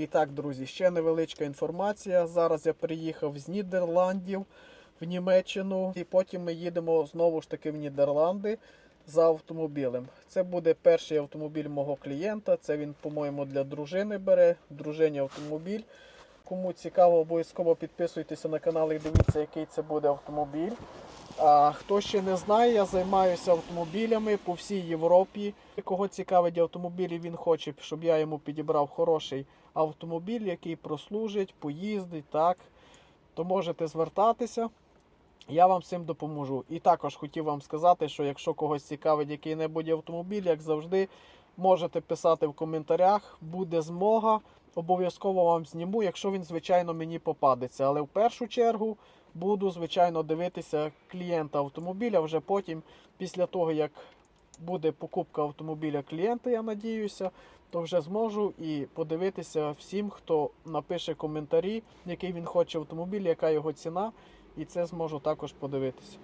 І так, друзі, ще невеличка інформація. Зараз я приїхав з Нідерландів в Німеччину, і потім ми їдемо знову ж таки в Нідерланди за автомобілем. Це буде перший автомобіль мого клієнта. Це він, по-моєму, для дружини бере. Дружині автомобіль. Кому цікаво, обов'язково підписуйтеся на канал і дивіться, який це буде автомобіль. Хто ще не знає, я займаюся автомобілями по всій Європі. Кого цікавить автомобілі, він хоче, щоб я йому підібрав хороший автомобіль, який прослужить, поїздить, так, то можете звертатися. Я вам всім допоможу. І також хотів вам сказати, що якщо когось цікавить який-небудь автомобіль, як завжди, можете писати в коментарях, буде змога. Обов'язково вам зніму, якщо він, звичайно, мені попадеться. Але в першу чергу буду, звичайно, дивитися клієнта автомобіля. Вже потім, після того, як буде покупка автомобіля клієнта, я надіюся, то вже зможу і подивитися всім, хто напише коментарі, який він хоче автомобіль, яка його ціна, і це зможу також подивитися.